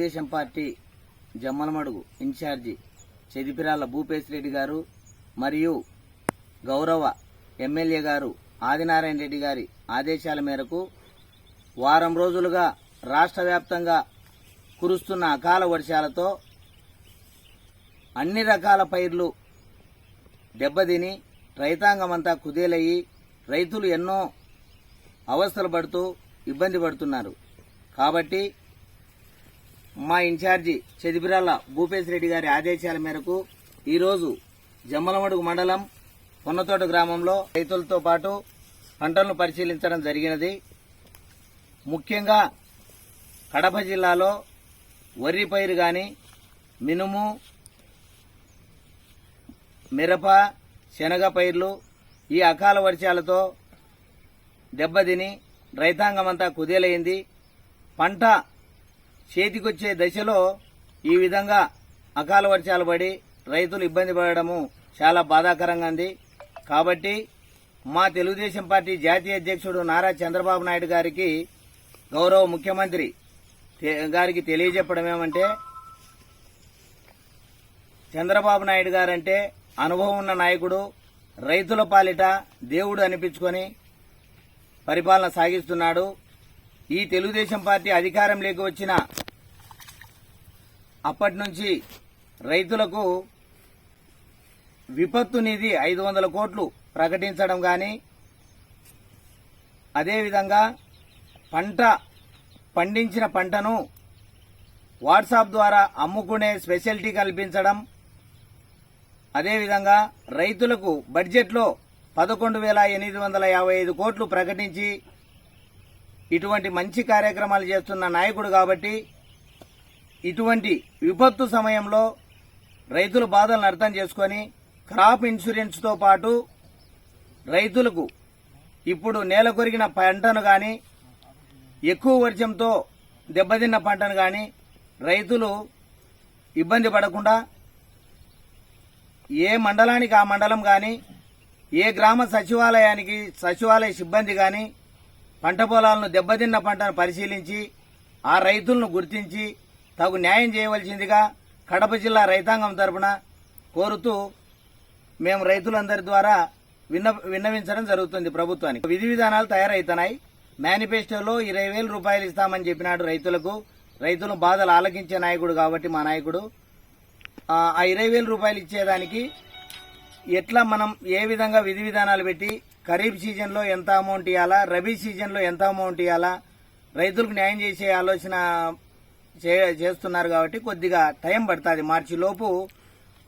Telugu Desam party Jammalamadugu incharge Chedipirala Bhupesh Reddy గారు మరియు గౌరవ ఎమ్మెల్యే గారు ఆదినారాయణ రెడ్డి గారి ఆదేశాల మేరకు వారం రోజులుగా రాష్ట్ర వ్యాప్తంగా కురుస్తున్న అకాల వర్షాలతో అన్ని రకాల పైర్లు దెబ్బతిని రైతాంగమంతా కుదేలయ్యి రైతులు ఎన్నో అవస్థలు పడుతూ ఇబ్బంది పడుతున్నారు. కాబట్టి మా ఇన్ఛార్జి చెదిబిరాల భూపేశ్ రెడ్డి గారి ఆదేశాల మేరకు ఈరోజు జమ్మలమడుగు మండలం పొన్నతోట గ్రామంలో రైతులతో పాటు పంటలను పరిశీలించడం జరిగినది. ముఖ్యంగా కడప జిల్లాలో వరి పైరు కానీ మినుము మిరప శనగ పైర్లు ఈ అకాల వర్షాలతో దెబ్బతిని రైతాంగమంతా కుదేలైంది. పంట చేతికొచ్చే దశలో ఈ విధంగా అకాల వర్షాలు పడి రైతులు ఇబ్బంది పడడము చాలా బాధాకరంగా ఉంది. కాబట్టి మా తెలుగుదేశం పార్టీ జాతీయ అధ్యక్షుడు నారా చంద్రబాబు నాయుడు గారికి గౌరవ ముఖ్యమంత్రి గారికి తెలియజెప్పడం ఏమంటే చంద్రబాబు నాయుడు గారంటే అనుభవం ఉన్న నాయకుడు రైతుల పాలిట దేవుడు అనిపించుకొని పరిపాలన సాగిస్తున్నాడు. ఈ తెలుగుదేశం పార్టీ అధికారంలోకి వచ్చిన అప్పటి నుంచి రైతులకు విపత్తు నిధి ఐదు వందల కోట్లు ప్రకటించడం కానీ అదేవిధంగా పంట పండించిన పంటను వాట్సాప్ ద్వారా అమ్ముకునే స్పెషాలిటీ కల్పించడం అదేవిధంగా రైతులకు బడ్జెట్లో పదకొండు వేల ఎనిమిది వందల యాభై ఐదు కోట్లు ప్రకటించి ఇటువంటి మంచి కార్యక్రమాలు చేస్తున్న నాయకుడు కాబట్టి ఇటువంటి విపత్తు సమయంలో రైతుల బాధలను అర్థం చేసుకొని క్రాప్ ఇన్సూరెన్స్తో పాటు రైతులకు ఇప్పుడు నేల కొరిగిన పంటను కానీ ఎక్కువ వర్షంతో దెబ్బతిన్న పంటను కానీ రైతులు ఇబ్బంది పడకుండా ఏ మండలానికి ఆ మండలం కానీ ఏ గ్రామ సచివాలయానికి సచివాలయ సిబ్బంది కానీ పంట పొలాలను దెబ్బతిన్న పంటను పరిశీలించి ఆ రైతులను గుర్తించి తగు న్యాయం చేయవలసిందిగా కడప జిల్లా రైతాంగం తరపున కోరుతూ మేము రైతులందరి ద్వారా విన్న విన్నవించడం జరుగుతుంది ప్రభుత్వానికి. విధి విధానాలు తయారవుతున్నాయి మేనిఫెస్టోలో ఇరవై వేల రూపాయలు ఇస్తామని చెప్పినాడు రైతులకు. రైతులు బాధలు ఆలకించే నాయకుడు కాబట్టి మా నాయకుడు. ఆ ఆ ఇరవై వేల రూపాయలు ఇచ్చేదానికి ఎట్లా మనం ఏ విధంగా విధి విధానాలు పెట్టి ఖరీఫ్ సీజన్లో ఎంత అమౌంట్ ఇవ్వాలా రబీ సీజన్లో ఎంత అమౌంట్ ఇవ్వాలా రైతులకు న్యాయం చేసే ఆలోచన చే- చేస్తున్నారు కాబట్టి కొద్దిగా టైం పడుతుంది. మార్చి లోపు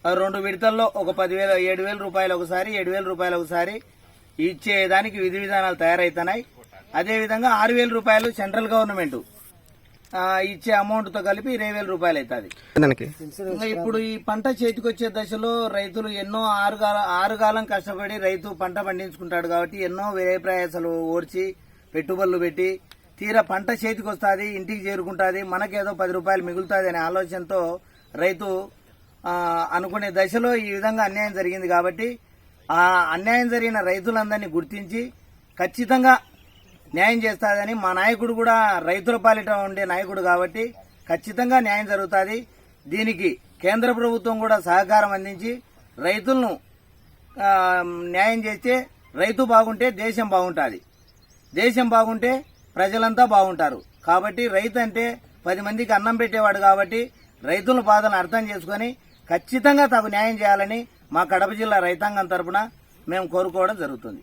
రెండు విడతల్లో ఒక పదివేల ఏడు వేల రూపాయలు ఒకసారి ఏడు వేల రూపాయలు ఒకసారి ఇచ్చేదానికి విధి విధానాలు తయారవుతున్నాయి అదేవిధంగా ఆరు వేల రూపాయలు సెంట్రల్ గవర్నమెంట్ ఇచ్చే అమౌంట్తో కలిపి ఇరవై వేల రూపాయలు అవుతుంది ఇప్పుడు ఈ పంట చేతికొచ్చే దశలో రైతులు ఎన్నో ఆరుగాల ఆరుగాలం కష్టపడి రైతు పంట పండించుకుంటాడు కాబట్టి ఎన్నో వ్యయ ప్రయాసాలు ఓడ్చి పెట్టుబడులు పెట్టి తీరా పంట చేతికి వస్తుంది ఇంటికి చేరుకుంటుంది మనకేదో పది రూపాయలు మిగులుతుంది అనే ఆలోచనతో రైతు అనుకునే దశలో ఈ విధంగా అన్యాయం జరిగింది కాబట్టి ఆ అన్యాయం జరిగిన రైతులందరినీ గుర్తించి ఖచ్చితంగా న్యాయం చేస్తాదని మా నాయకుడు కూడా రైతుల పాలిట ఉండే నాయకుడు కాబట్టి ఖచ్చితంగా న్యాయం జరుగుతుంది. దీనికి కేంద్ర ప్రభుత్వం కూడా సహకారం అందించి రైతులను న్యాయం చేస్తే రైతు బాగుంటే దేశం బాగుంటుంది. దేశం బాగుంటే ప్రజలంతా బాగుంటారు. కాబట్టి రైతు అంటే పది మందికి అన్నం పెట్టేవాడు కాబట్టి రైతుల బాధను అర్థం చేసుకొని ఖచ్చితంగా తగు న్యాయం చేయాలని మా కడప జిల్లా రైతాంగం తరపున మేము కోరుకోవడం జరుగుతుంది.